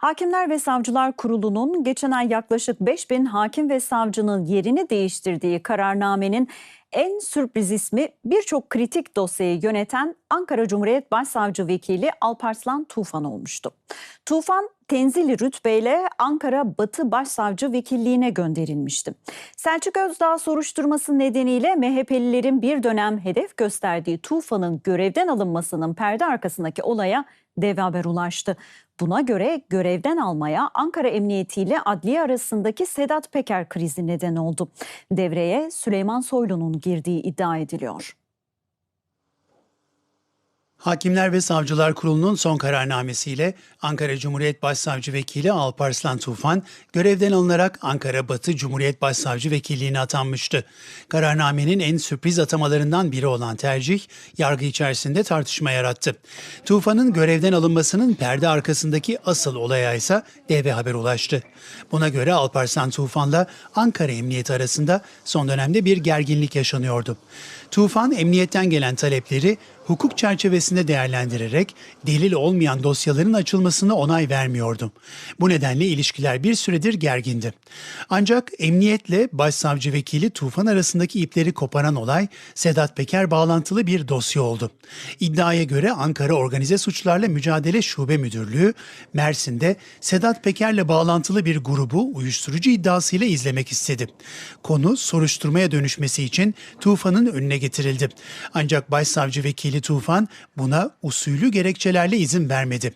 Hakimler ve Savcılar Kurulu'nun geçen ay yaklaşık 5000 hakim ve savcının yerini değiştirdiği kararnamenin en sürpriz ismi birçok kritik dosyayı yöneten Ankara Cumhuriyet Başsavcı Vekili Alparslan Tufan olmuştu. Tufan tenzili rütbeyle Ankara Batı Başsavcı Vekilliğine gönderilmişti. Selçuk Özdağ soruşturması nedeniyle MHP'lilerin bir dönem hedef gösterdiği Tufan'ın görevden alınmasının perde arkasındaki olaya dev haber ulaştı. Buna göre görevden almaya Ankara Emniyeti ile adliye arasındaki Sedat Peker krizi neden oldu. Devreye Süleyman Soylu'nun girdiği iddia ediliyor. Hakimler ve Savcılar Kurulu'nun son kararnamesiyle Ankara Cumhuriyet Başsavcı Vekili Alparslan Tufan görevden alınarak Ankara Batı Cumhuriyet Başsavcı Vekilliğine atanmıştı. Kararnamenin en sürpriz atamalarından biri olan tercih yargı içerisinde tartışma yarattı. Tufan'ın görevden alınmasının perde arkasındaki asıl olaya ise DV haber ulaştı. Buna göre Alparslan Tufan'la Ankara Emniyeti arasında son dönemde bir gerginlik yaşanıyordu. Tufan emniyetten gelen talepleri hukuk çerçevesinde değerlendirerek delil olmayan dosyaların açılmasına onay vermiyordu. Bu nedenle ilişkiler bir süredir gergindi. Ancak emniyetle başsavcı vekili Tufan arasındaki ipleri koparan olay Sedat Peker bağlantılı bir dosya oldu. İddiaya göre Ankara Organize Suçlarla Mücadele Şube Müdürlüğü Mersin'de Sedat Peker'le bağlantılı bir grubu uyuşturucu iddiasıyla izlemek istedi. Konu soruşturmaya dönüşmesi için Tufan'ın önüne getirildi. Ancak başsavcı vekili Tufan buna usulü gerekçelerle izin vermedi.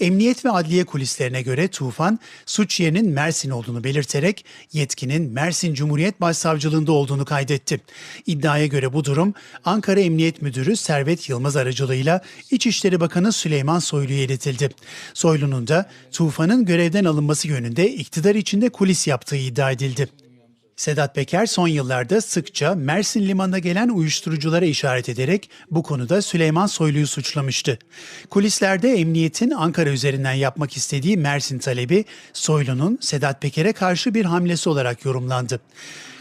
Emniyet ve adliye kulislerine göre Tufan suç yerinin Mersin olduğunu belirterek yetkinin Mersin Cumhuriyet Başsavcılığında olduğunu kaydetti. İddiaya göre bu durum Ankara Emniyet Müdürü Servet Yılmaz aracılığıyla İçişleri Bakanı Süleyman Soylu'ya iletildi. Soylu'nun da Tufan'ın görevden alınması yönünde iktidar içinde kulis yaptığı iddia edildi. Sedat Peker son yıllarda sıkça Mersin limanına gelen uyuşturuculara işaret ederek bu konuda Süleyman Soylu'yu suçlamıştı. Kulislerde emniyetin Ankara üzerinden yapmak istediği Mersin talebi Soylu'nun Sedat Peker'e karşı bir hamlesi olarak yorumlandı.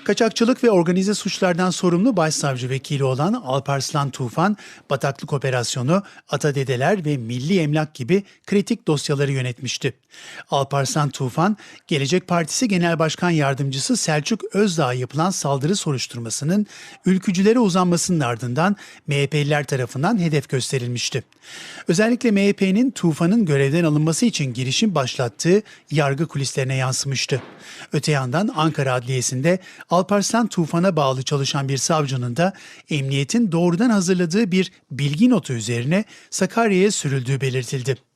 Kaçakçılık ve organize suçlardan sorumlu başsavcı vekili olan Alparslan Tufan, bataklık operasyonu, Atadedeler ve Milli Emlak gibi kritik dosyaları yönetmişti. Alparslan Tufan, Gelecek Partisi Genel Başkan Yardımcısı Selçuk Özdağ'a yapılan saldırı soruşturmasının ülkücülere uzanmasının ardından MHP'liler tarafından hedef gösterilmişti. Özellikle MHP'nin Tufan'ın görevden alınması için girişim başlattığı yargı kulislerine yansımıştı. Öte yandan Ankara Adliyesi'nde Alparslan Tufan'a bağlı çalışan bir savcının da emniyetin doğrudan hazırladığı bir bilgi notu üzerine Sakarya'ya sürüldüğü belirtildi.